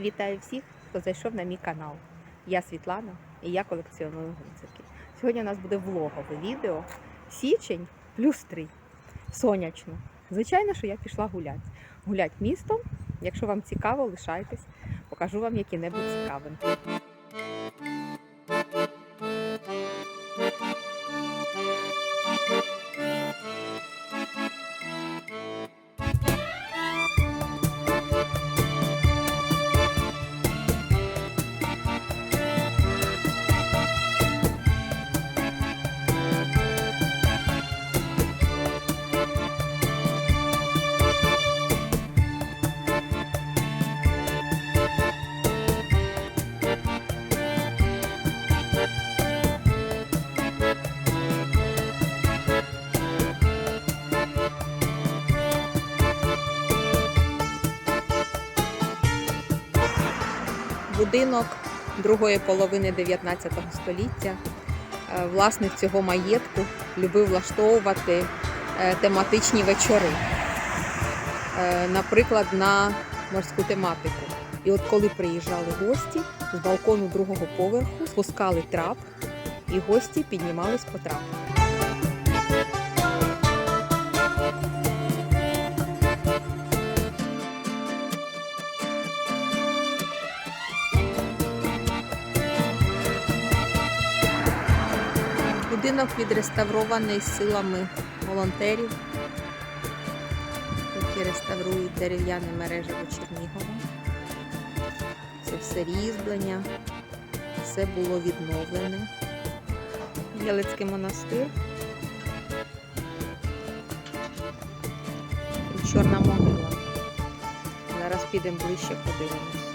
Вітаю всіх, хто зайшов на мій канал. Я Світлана і я колекціоную гудзики. Сьогодні у нас буде влогове відео. Січень плюс 3. Сонячно. Звичайно, що я пішла гуляти. Гулять містом. Якщо вам цікаво, лишайтесь, покажу вам які-небудь цікавинки. Будинок другої половини 19 століття. Е, Власник цього маєтку любив влаштовувати е, тематичні вечори, Е, наприклад, на морську тематику. І от коли приїжджали гості, з балкону другого поверху спускали трап, і гості піднімались по трапу. Будинок відреставрований силами волонтерів, які реставрують дерев'яне мережево Чернігова. Це все різьблення, все було відновлене. Єлицький монастир. І Чорна могила. Зараз підемо ближче подивимось.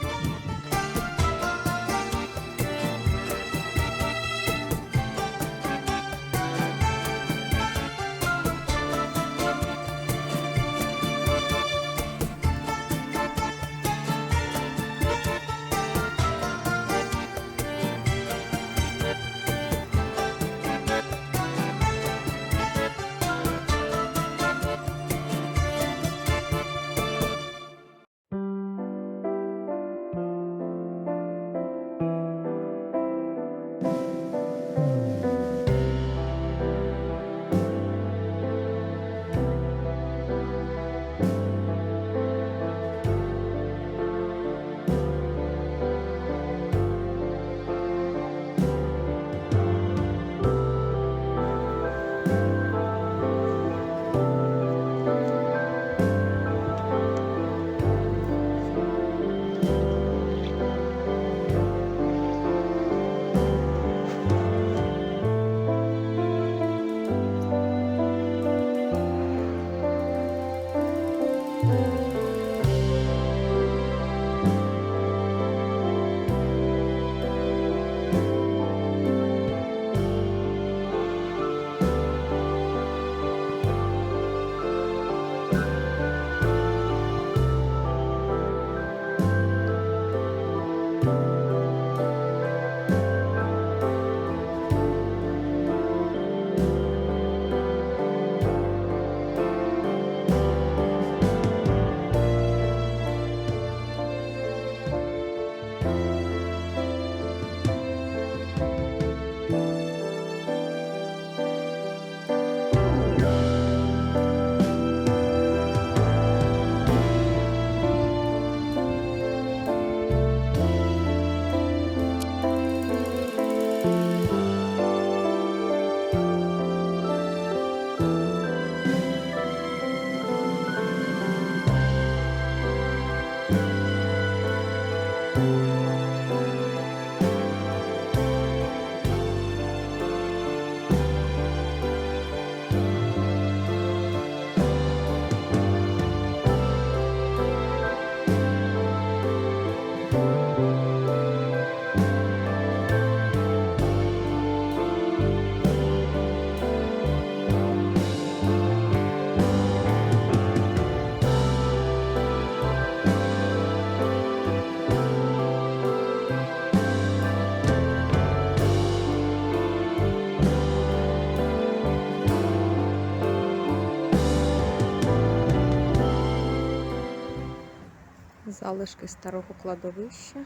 Залишки старого кладовища.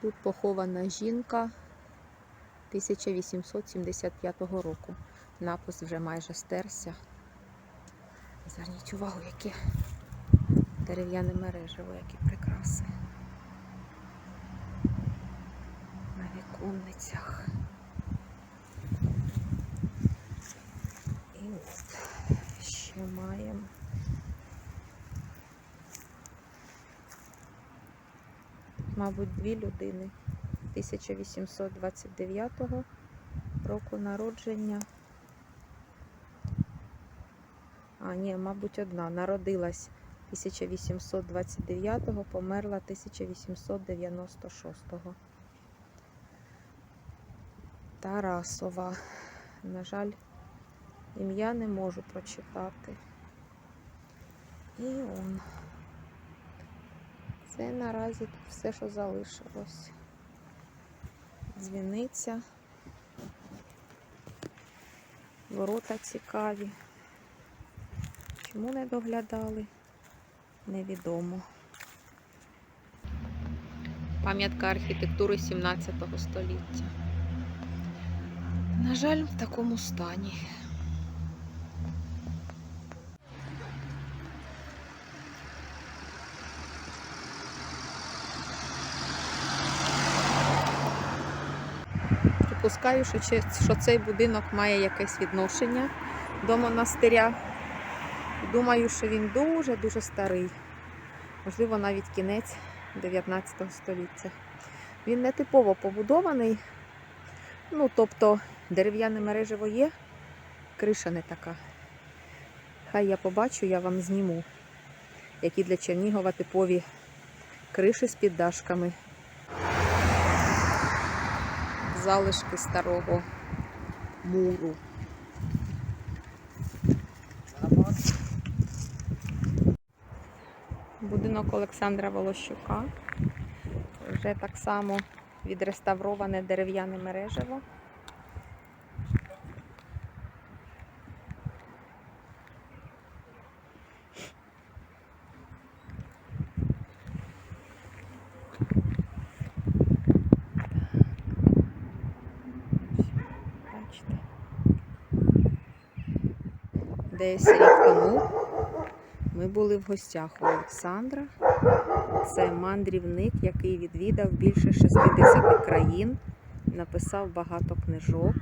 Тут похована жінка 1875 року. Напис вже майже стерся. Зверніть увагу, яке дерев'яне мережево, які прикраси. На віконницях. І от ще маємо. Мабуть, дві людини 1829 року народження. А, ні, мабуть, одна. Народилась 1829-го, померла 1896-го. Тарасова. На жаль, ім'я не можу прочитати. І он. Це наразі все, що залишилось. Дзвіниця. Ворота цікаві. Чому не доглядали? Невідомо. Пам'ятка архітектури 17 століття. На жаль, в такому стані. Припускаю, що, що цей будинок має якесь відношення до монастиря. Думаю, що він дуже-дуже старий. Можливо, навіть кінець 19 століття. Він не типово побудований. Ну, тобто, дерев'яне мережево є, криша не така. Хай я побачу, я вам зніму, які для Чернігова типові криші з піддашками. Залишки старого муру. Будинок Олександра Волощука. Вже так само відреставроване дерев'яне мережево. Бачите. Десь рік тому ми були в гостях у Олександра. Це мандрівник, який відвідав більше 60 країн, написав багато книжок.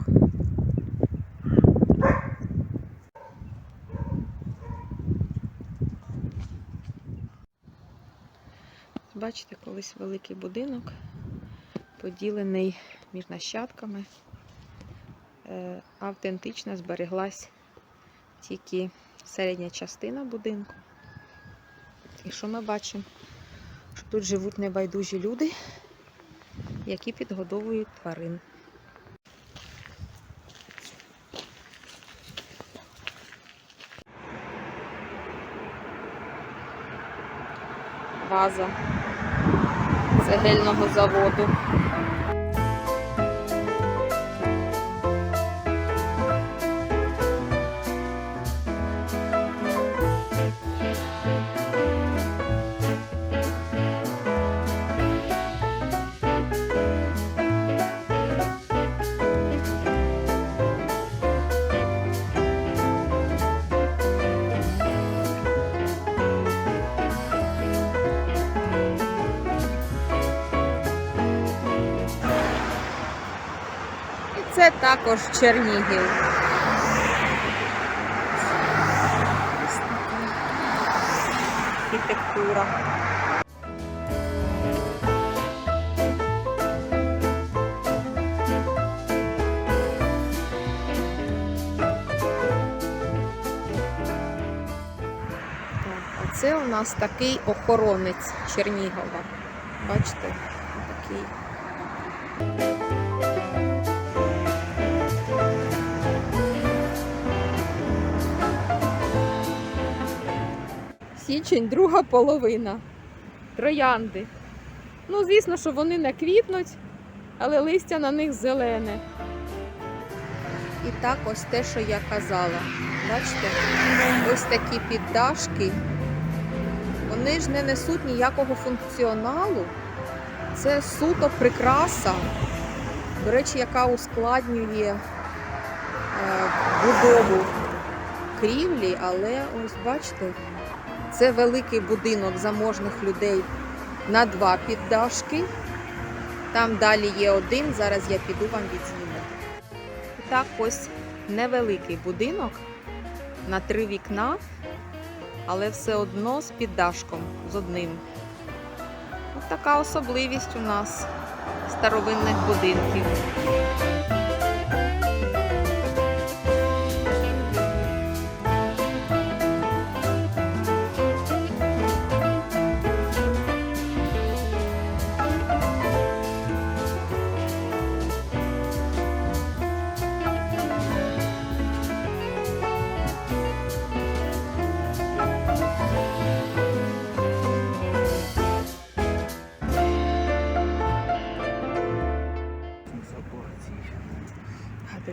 Бачите, колись великий будинок, поділений між нащадками. Е, Автентично збереглась тільки середня частина будинку. І що ми бачимо? Що тут живуть небайдужі люди, які підгодовують тварин. Ваза цегельного заводу. Також Чернігів. Архітектура. Це у нас такий охоронець Чернігова. Бачите, такий. Січень, друга половина. Троянди. Ну, звісно, що вони не квітнуть, але листя на них зелене. І так ось те, що я казала. Бачите, ось такі піддашки вони ж не несуть ніякого функціоналу. Це суто прикраса, до речі, яка ускладнює е, будову крівлі, але ось бачите, це великий будинок заможних людей на два піддашки. Там далі є один, зараз я піду вам відзніму. Так, ось невеликий будинок на три вікна, але все одно з піддашком, з одним. Ось така особливість у нас старовинних будинків.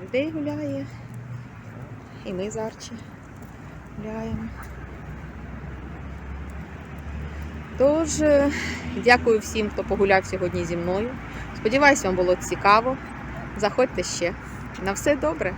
Людей гуляє. І ми з Арчі гуляємо. Тож, е, дякую всім, хто погуляв сьогодні зі мною. Сподіваюсь, вам було цікаво. Заходьте ще. На все добре!